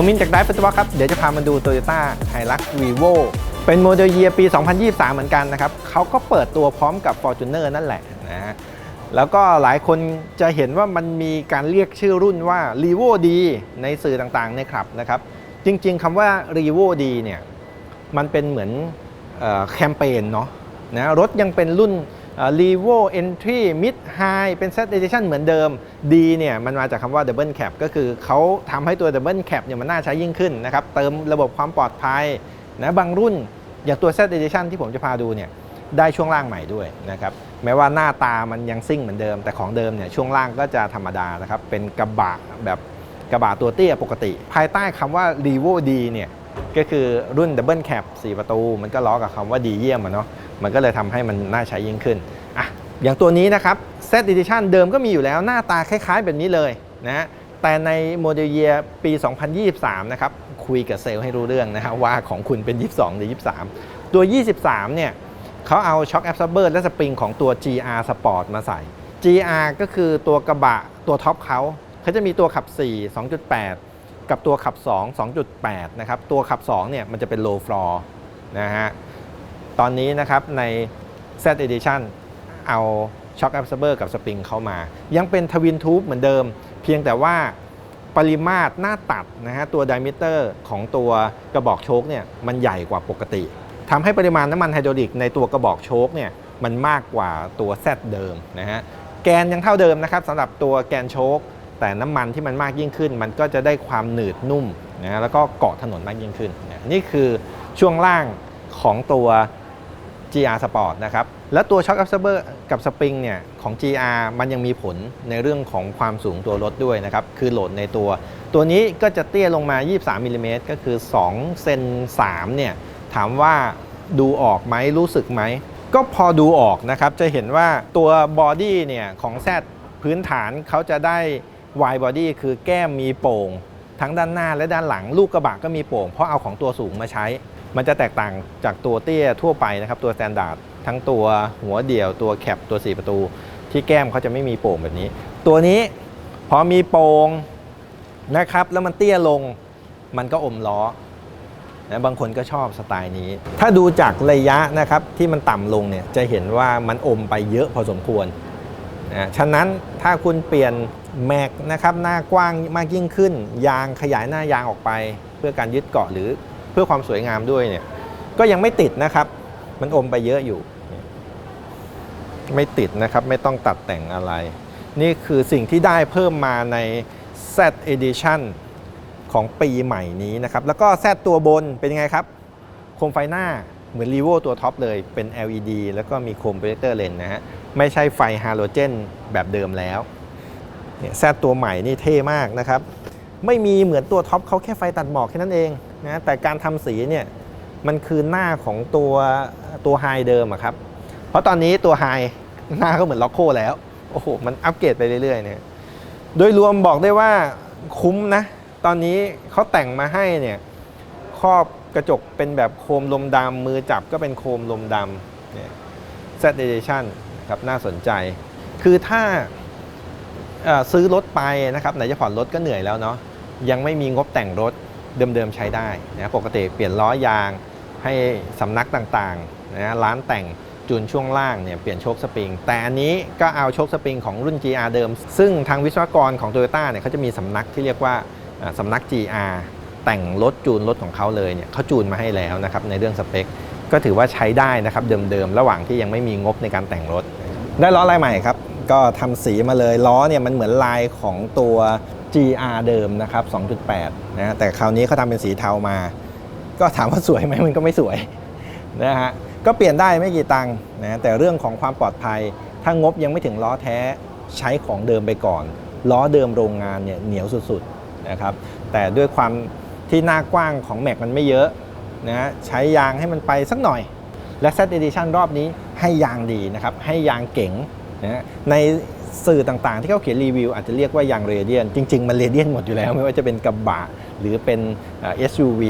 ผมมินจากไดฟ์ฟัตวครับ เดี๋ยวจะพามาดู Toyota Hilux Vivo เป็นโมเดลเยียปี 2023 เหมือนกันนะครับเขาก็เปิดตัวพร้อมกับ Fortuner นั่นแหละนะแล้วก็หลายคนจะเห็นว่ามันมีการเรียกชื่อรุ่นว่า r e v o D ในสื่อต่างๆในครับนะครับจริงๆคำว่า r e v o D เนี่ยมันเป็นเหมือนออแคมเปญเนาะนะรถยังเป็นรุ่น เ e v o Entry Mid High เป็น Set Edition เหมือนเดิม D เนี่ยมันมาจากคำว่า Double Cap ก็คือเขาทำให้ตัว Double Cap เนี่ยมันน่าใช้ยิ่งขึ้นนะครับ เติมระบบความปลอดภัยนะบางรุ่นอย่างตัว Set Edition ที่ผมจะพาดูเนี่ยได้ช่วงล่างใหม่ด้วยนะครับแม้ว่าหน้าตามันยังซิ่งเหมือนเดิม แต่ของเดิมเนี่ยช่วงล่างก็จะธรรมดานะครับเป็นกระบะแบบกระบะตัวเตี้ยปกติ ภายใต้คำว่า r e v o D เนี่ยก็คือรุ่น Double Cap 4 ประตู มันก็ล้อกับคำว่าดีเยี่ยมอะเนาะ มันก็เลยทำให้มันน่าใช้ยิ่งขึ้นอะอย่างตัวนี้นะครับ Set Edition เดิมก็มีอยู่แล้วหน้าตาคล้าย ๆ แบบนี้เลยนะแต่ในโมเดลเยียปี 2023 นะครับ คุยกับเซลล์ให้รู้เรื่องนะฮะว่าของคุณเป็น 22 หรือ 23 ตัว 23 เนี่ยเขาเอาช็อคแอบซอร์เบอร์และสปริงของตัว GR Sport มาใส่ GR ก็คือตัวกระบะตัวท็อปเขาเขาจะมีตัวขับ 4 2.8 กับตัวขับ 2 2.8 นะครับ ตัวขับ 2 เนี่ยมันจะเป็น low floor นะฮะ ตอนนี้นะครับใน Z Edition เอา Shock Absorber กับ Spring เข้ามา ยังเป็นทวินทูบเหมือนเดิม เพียงแต่ว่าปริมาตรหน้าตัดนะฮะตัว diameter ของตัวกระบอกโชคเนี่ยมันใหญ่กว่าปกติทำให้ปริมาณน้ำมันไฮดรอลิกในตัวกระบอกโชคเนี่ยมันมากกว่าตัว Z เดิมนะฮะแกนยังเท่าเดิมนะครับสำหรับตัวแกนโชคแต่น้ำมันที่มันมากยิ่งขึ้น มันก็จะได้ความหนืดนุ่มนะแล้วก็เกาะถนนมากยิ่งขึ้นนะนี่คือช่วงล่างของตัว GR Sport นะครับ แล้วตัว Shock Absorber กับ Spring เนี่ยของ GR มันยังมีผลในเรื่องของความสูงตัวรถด้วยนะครับ คือโหลดในตัว ตัวนี้ก็จะเตี้ยลงมา 23มิลลิเมตรก็คือ2เซน3เนี่ย ถามว่าดูออกไหมรู้สึกไหม ก็พอดูออกนะครับ จะเห็นว่าตัวบอดี้เนี่ยของ Z พื้นฐานเขาจะได้ wide body คือแก้มมีโป่ง ทั้งด้านหน้าและด้านหลังลูกกระบะก็มีโป่ง เพราะเอาของตัวสูงมาใช้ มันจะแตกต่างจากตัวเตี้ยทั่วไปนะครับตัว s t ต n d า r d ทั้งตัวหัวเดี่ยวตัวแคปตัว 4 ประตู ที่แก้มเขาจะไม่มีโป่งแบบนี้ ตัวนี้พอมีโป่งนะครับ แล้วมันเตี้ยลงมันก็อมล้อนะบางคนก็ชอบสไตล์นี้ ถ้าดูจากระยะนะครับที่มันต่ำลงเนี่ยจะเห็นว่ามันอมไปเยอะพอสมควรนะฉะนั้นถ้าคุณเปลี่ยนแม็กนะครับหน้ากว้างมากยิ่งขึ้น ยางขยายหน้ายางออกไป เพื่อการยึดเกาะหรือ เพื่อความสวยงามด้วยเนี่ย ก็ยังไม่ติดนะครับ มันอมไปเยอะอยู่ ไม่ติดนะครับ ไม่ต้องตัดแต่งอะไร นี่คือสิ่งที่ได้เพิ่มมาใน Z Edition ของปีใหม่นี้นะครับ แล้วก็แซดตัวบนเป็นยังไงครับ โคมไฟหน้าเหมือน r e v o ตัวท็อปเลยเป็น LED แล้วก็มีโคมโปรเจคเตอร์เลนนะฮะ ไม่ใช่ไฟฮาโลเจนแบบเดิมแล้วเนี่ยแซดตัวใหม่นี่เท่มากนะครับ ไม่มีเหมือนตัวท็อปเขาแค่ไฟตัดหมอกแค่นั้นเอง นะแต่การทำสีเนี่ยมันคือหน้าของตัวตัวไฮเดิมอะครับ เพราะตอนนี้ตัวไฮหน้าก็เหมือนล็อกโคแล้ว โอ้โห มันอัปเกรดไปเรื่อยๆเนี่ยโดยรวมบอกได้ว่าคุ้มนะ ตอนนี้เขาแต่งมาให้เนี่ยครอบกระจกเป็นแบบโคมลมดำมือจับก็เป็นโคมลมดำเนี่ย Z Edition นครับน่าสนใจ คือถ้าซื้อรถไปนะครับไหนจะผ่อนรถก็เหนื่อยแล้วเนาะยังไม่มีงบแต่งรถ เดิมๆใช้ได้นะปกติเปลี่ยนล้อยางให้สำนักต่างๆนะร้านแต่งจูนช่วงล่างเนี่ยเปลี่ยนโชคสปริง แต่อันนี้ก็เอาโชคสปริงของรุ่น GR เดิม ซึ่งทางวิศวกรของ Toyota เนี่ยเขาจะมีสำนักที่เรียกว่าสำนัก GR แต่งรถจูนรถของเขาเลยเนี่ยเขาจูนมาให้แล้วนะครับในเรื่องสเปค ก็ถือว่าใช้ได้นะครับเดิมๆ ระหว่างที่ยังไม่มีงบในการแต่งรถ ได้ล้อลายใหม่ครับ ก็ทำสีมาเลยล้อเนี่ยมันเหมือนลายของตัว GR เดิมนะครับ 2.8 นะแต่คราวนี้เขาทำเป็นสีเทามา ก็ถามว่าสวยไหมมันก็ไม่สวยนะฮะก็เปลี่ยนได้ไม่กี่ตังค์นะแต่เรื่องของความปลอดภัย ถ้างบยังไม่ถึงล้อแท้ใช้ของเดิมไปก่อน ล้อเดิมโรงงานเนี่ยเหนียวสุดๆนะครับแต่ด้วยความที่หน้ากว้างของแม็กมันไม่เยอะนะฮะใช้ยางให้มันไปสักหน่อย และ Z Edition รอบนี้ให้ยางดีนะครับ ให้ยางเก๋งนะฮะใน สื่อต่างๆ ที่เขาเขียนรีวิวอาจจะเรียกว่ายางเรเดียน จริง ๆ มันเรเดียนหมดอยู่แล้ว ไม่ว่าจะเป็นกระบะหรือเป็นเอ่อ SUV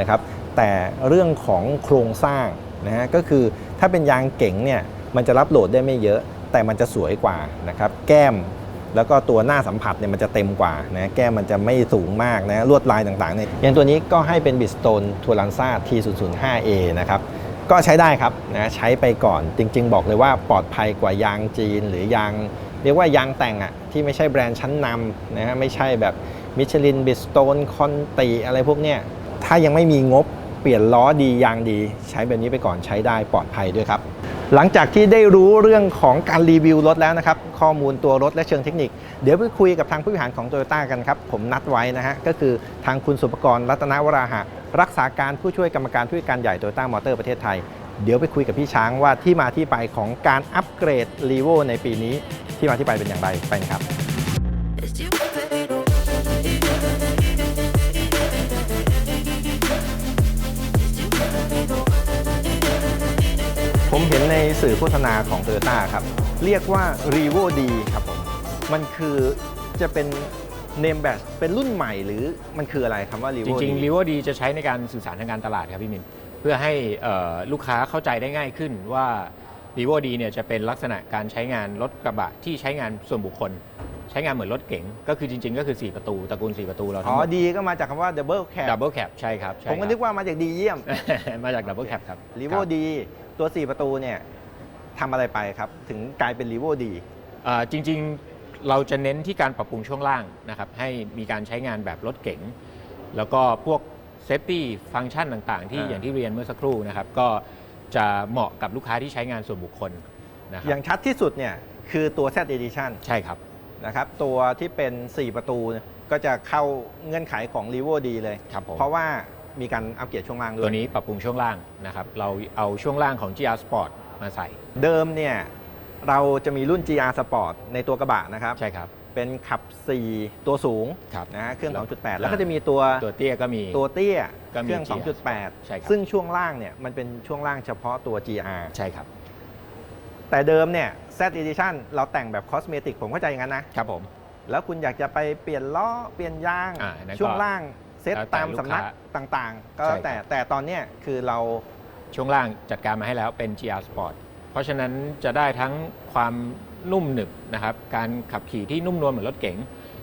นะครับแต่เรื่องของโครงสร้างนะฮะก็คือถ้าเป็นยางเก๋งเนี่ยมันจะรับโหลดได้ไม่เยอะ แต่มันจะสวยกว่านะครับแก้มแล้วก็ตัวหน้าสัมผัสเนี่ยมันจะเต็มกว่านะแก้มมันจะไม่สูงมากนะลวดลายต่างๆเนี่ยอย่างตัวนี้ก็ให้เป็นบิสโตนทัวรันซ่า T005A นะครับก็ใช้ได้ครับนะใช้ไปก่อนจริง ๆ บอกเลยว่าปลอดภัยกว่ายางจีนหรือยาง เรียกว่ายางแต่งอะที่ไม่ใช่แบรนด์ชั้นนำนะฮะไม่ใช่แบบมิชลินบิสโตนคอนตีอะไรพวกเนี้ยถ้ายังไม่มีงบเปลี่ยนล้อดียางดี ใช้แบบนี้ไปก่อนใช้ได้ปลอดภัยด้วยครับ หลังจากที่ได้รู้เรื่องของการรีวิวรถแล้วนะครับ ข้อมูลตัวรถและเชิงเทคนิค เดี๋ยวไปคุยกับทางผู้บริหารของโตโยต้ากันครับ ผมนัดไว้นะฮะ ก็คือทางคุณสุปกรณ์รัตนวราหะ รักษาการผู้ช่วยกรรมการผู้จัดการใหญ่โตโยต้ามอเตอร์ประเทศไทย เดี๋ยวไปคุยกับพี่ช้างว่าที่มาที่ไปของการอัปเกรดรีโวในปีนี้ที่มาที่ไปเป็นอย่างไรไปครับ ผมเห็นในสื่อโฆษณาของ t o y ยต้ครับ เรียกว่า r e v o D ครับผมมันคือจะเป็นเนมแบบเป็นรุ่นใหม่หรือมันคืออะไรคำว่า r e v จริงๆ r e v o D จะใช้ในการสื่อสารทางการตลาดครับพี่มิน เพื่อให้เอ่อลูกค้าเข้าใจได้ง่ายขึ้นว่า r e v o D เนี่ยจะเป็นลักษณะการใช้งานรถกระบะที่ใช้งานส่วนบุคคล ใช้งานเหมือนรถเก๋งก็คือจริง ๆ ก็คือ 4 ประตูตระกูล 4 ประตูเราอ๋ทั้องหมด ดีก็มาจากคำว่า double cab ดับเบิลแคปใช่ครับใช่ผมก็นึกว่ามาจากดีเยี่ยม มาจากดับเบิลแคปครับ r e v o D ตัว 4 ประตูเนี่ยทำอะไรไปครับ ถึงกลายเป็น r e v o D อ่าจริงๆ เราจะเน้นที่การปรับปรุงช่วงล่างนะครับให้มีการใช้งานแบบรถเก๋ง แล้วก็พวก เซฟตี้ฟังก์ชันต่างๆ ที่อ่า อย่างที่เรียนเมื่อสักครู่นะครับ ก็จะเหมาะกับลูกค้าที่ใช้งานส่วนบุคคลนะคอรับย่างชัดที่สุดเนี่ยคือตัว Z Edition ใช่ครับ นะครับตัวที่เป็น 4 ประตูก็จะเข้าเงื่อนไขของ r e v o D เลย ครับผม เพราะว่ามีการอัปเกรดช่วงล่างด้วยตัวนี้ปรับปรุงช่วงล่างนะครับ เราเอาช่วงล่างของ GR Sport มาใส่เดิมเนี่ยเราจะมีรุ่น GR Sport ในตัวกระบะนะครับ ใช่ครับ เป็นขับ 4 ตัวสูงครับนะฮะเครื่องแล้ว2.8 แล้วก็จะมีตัวตัวเตี้ยก็มี ตัวเตี้ยก็มีเครื่อง GR ใช่ครับ 2.8 ซึ่งช่วงล่างเนี่ยมันเป็นช่วงล่างเฉพาะตัว GR ใช่ครับ แต่เดิมเนี่ย Z Edition เราแต่งแบบคอสเมติกผมเข้าใจอย่างนั้นนะ ครับผม แล้วคุณอยากจะไปเปลี่ยนล้อเปลี่ยนยาง อ่าอันนั้นก็ช่วงล่างเซตแล้วแต่ตามสำนักลูกค้ต่างๆ ก็ใช่ครับ แต่แต่ตอนเนี้ยคือเรา ช่วงล่างจัดการมาให้แล้วเป็น GR Sport เพราะฉะนั้นจะได้ทั้งความ นุ่มหนึบนะครับ การขับขี่ที่นุ่มนวลเหมือนรถเก๋ง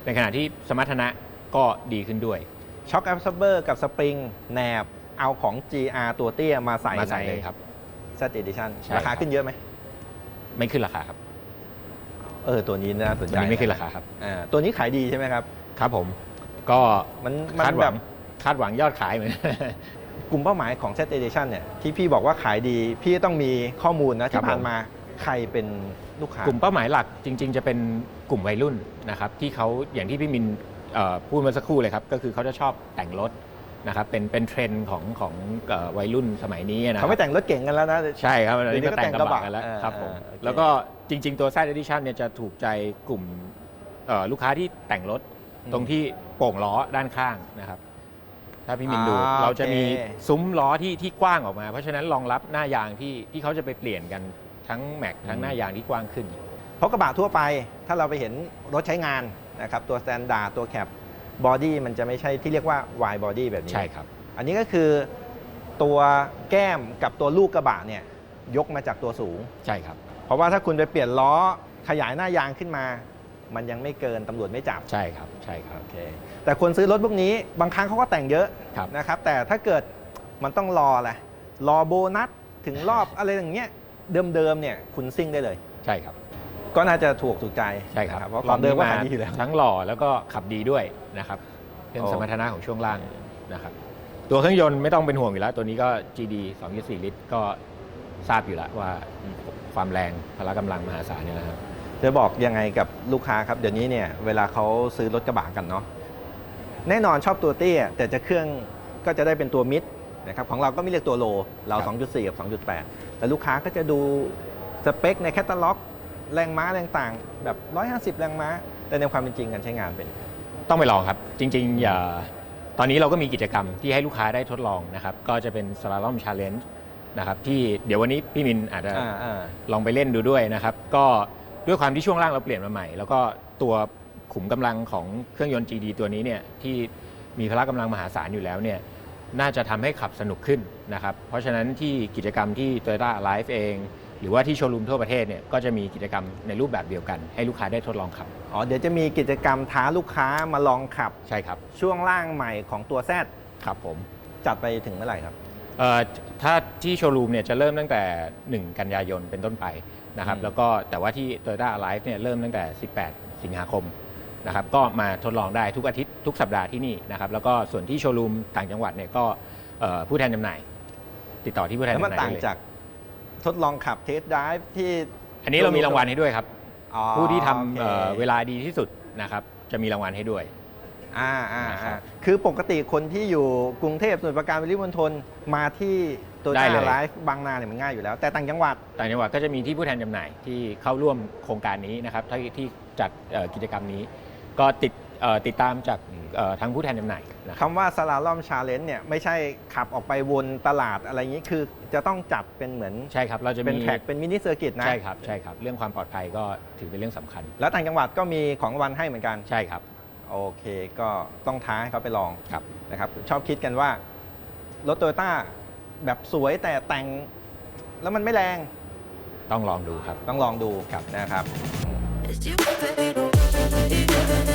ในขณะที่สมรรถนะก็ดีขึ้นด้วย ช็อคแอ b ซ o เบอร์กับสปริงแหนบเอาของ GR ตัวเตี้ยมาใส่มาใส่ในเลยครับ Z Edition ใช่ราคาครับ ขึ้นเยอะไหมไม่ขึ้นราคาครับเออตัวนี้น่าสนตัใจวนี้ไม่ขึ้นราคาครับอ่าตัวนี้ขายดีใช่ไหมครับ ครับผมก็มันมันคาดหแบวับ งคาดหวังยอดขายเหมือน กลุ่มเป้าหมายของ Z Edition เนี่ยที่พี่บอกว่าขายดี พี่ต้องมีข้อมูลนะครัที่บผ่านผมมา ใครเป็นลูกค้ากลุ่มเป้าหมายหลักจริง ๆ จะเป็นกลุ่มวัยรุ่นนะครับที่เขาอย่างที่พี่มินเอ่อพูดเมื่อสักครู่เลยครับก็คือเขาจะชอบแต่งรถนะครับเป็นเป็นเทรนด์ของของเอ่อวัยรุ่นสมัยนี้นะคเขารับไม่แต่งรถเก่งกันแล้วนะใช่ครับอันเดี๋ยวนี้นี้ก็ก็แต่งกระแต่งกระบะบะกันแล้วเออครับผมเออโอเคแล้วก็จริง ๆ ตัว Z Edition เนี่ยจะถูกใจกลุ่มเอ่อลูกค้าที่แต่งรถตรงที่โป่งล้อด้านข้างนะครับ ถ้าพี่มินดูอ่าเราจะมีโอเคซุ้มล้อที่ที่กว้างออกมา เพราะฉะนั้นรองรับหน้ายางที่ที่เขาจะไปเปลี่ยนกัน ทั้งแม็กทั้งหน้ายางที่กว้างขึ้น เพราะกระบะทั่วไปถ้าเราไปเห็นรถใช้งานนะครับตัวสแตนดาร์ดตัวแคปบอดี้มันจะไม่ใช่ที่เรียกว่า wide body แบบนี้ใช่ครับ อันนี้ก็คือตัวแก้มกับตัวลูกกระบะเนี่ยยกมาจากตัวสูงใช่ครับ เพราะว่าถ้าคุณไปเปลี่ยนล้อขยายหน้ายางขึ้นมา มันยังไม่เกินตำรวจไม่จับใช่ครับใช่ครับโอเคแต่คนซื้อรถพวกนี้บางครั้งเขาก็แต่งเยอะครับนะครับแต่ถ้าเกิดมันต้องรอแหละรอโบนัสถึงรอบอะไรอย่างเงี้ย เดิมๆเนี่ยคุณซิ่งได้เลย ใช่ครับ ก็น่าจะถูกถูกใจใช่ครับนะเพราะของเดิมก็ขายดีอยู่แล้วทั้งหล่อแล้วก็ขับดีด้วยนะครับเรื่องโอ้สมรรถนะของช่วงล่างนะครับตัวเครื่องยนต์ไม่ต้องเป็นห่วงอยู่แล้ว ตัวนี้ก็ GD 2.4 ลิตรก็ทราบอยู่แล้วว่าความแรงพละกำลังมหาศาลเนี่ยนะครับจะบอกยังไงกับลูกค้าครับ เดี๋ยวนี้เนี่ยเวลาเขาซื้อรถกระบะกันเนาะแน่นอนชอบตัวเตี้ยแต่จะเครื่องก็จะได้เป็นตัวมิด นะครับของเราก็ไม่เรียกตัวโลเราครับ2.4 กับ 2.8 แต่ลูกค้าก็จะดูสเปคในแคตตาล็อก แรงม้าแรงต่างแบบ 150 แรงม้า แต่ในความเป็นจริงการใช้งานเป็น ต้องไปลองครับ จริง ๆ อย่าตอนนี้เราก็มีกิจกรรมที่ให้ลูกค้าได้ทดลองนะครับ ก็จะเป็น Slalom Challenge นะครับที่เดี๋ยววันนี้พี่มินอาจจะอ่าอ่าลองไปเล่นดูด้วยนะครับ ก็ด้วยความที่ช่วงล่างเราเปลี่ยนมาใหม่ แล้วก็ตัวขุมกำลังของเครื่องยนต์ GD ตัวนี้เนี่ยที่มีพละกำลังมหาศาลอยู่แล้วเนี่ย น่าจะทำให้ขับสนุกขึ้นนะครับ เพราะฉะนั้นที่กิจกรรมที่ Toyota Live เอง หรือว่าที่โชว์รูมทั่วประเทศเนี่ยก็จะมีกิจกรรมในรูปแบบเดียวกัน ให้ลูกค้าได้ทดลองขับ อ๋อ เดี๋ยวจะมีกิจกรรมท้าลูกค้ามาลองขับ ใช่ครับ ช่วงล่างใหม่ของตัว Z ครับผม จัดไปถึงเมื่อไหร่ครับเอ่อถ้าที่โชว์รูมเนี่ยจะเริ่มตั้งแต่ 1 กันยายนเป็นต้นไปนะครับอืมแล้วก็แต่ว่าที่ Toyota Alive เนี่ยเริ่มตั้งแต่ 18 สิงหาคม นะครับก็มาทดลองได้ทุกอาทิตย์ทุกสัปดาห์ที่นี่นะครับแล้วก็ส่วนที่โชว์รูมต่างจังหวัดเนี่ยก็เอ่อผู้แทนจำหน่าย ติดต่อที่ผู้แทนแล้วจำหมันน่ายต่างได้เลยจากทดลองขับเทสไดฟ์ที่อันนี้เรามีรางวัลให้ด้วยครับ อ๋อผู้ที่ทำโอค เอ่อเวลาดีที่สุดนะครับจะมีรางวัลให้ด้วย อ่าอ่านะครัอ่าบคือปกติคนที่อยู่กรุงเทพสมุทรปราการปริมณฑลมาที่ตัวได้ด้าเลย ไลฟ์บางนาเนี่ยมันง่ายอยู่แล้ว แต่ต่างจังหวัด ต่างจังหวัดก็จะมีที่ผู้แทนจำหน่ายที่เข้าร่วมโครงการนี้นะครับที่ที่จัดเอ่อกิจกรรมนี้ ก็ติดเอ่อติดตามจากเอ่อทางผู้แทนจำหน่ายนะครับคำว่าสลาลอมชาเลนจ์เนี่ยไม่ใช่ขับออกไปวนตลาดอะไรอย่างนี้คือจะต้องจัดเป็นเหมือนใช่ครับเราจะเป็นมีแท็กเป็นมินิเซอร์กิตนะ ใช่ครับใช่ครับ เรื่องความปลอดภัยก็ถือเป็นเรื่องสำคัญ แล้วต่างจังหวัดก็มีของรางวัลให้เหมือนกัน ใช่ครับโอเคก็ต้องท้าให้เขาไปลองครับ นะครับ ชอบคิดกันว่า รถโตโยต้าแบบสวยแต่แต่ง แล้วมันไม่แรงต้องลองดูครับ ต้องลองดูนะครับ As you fade away, together.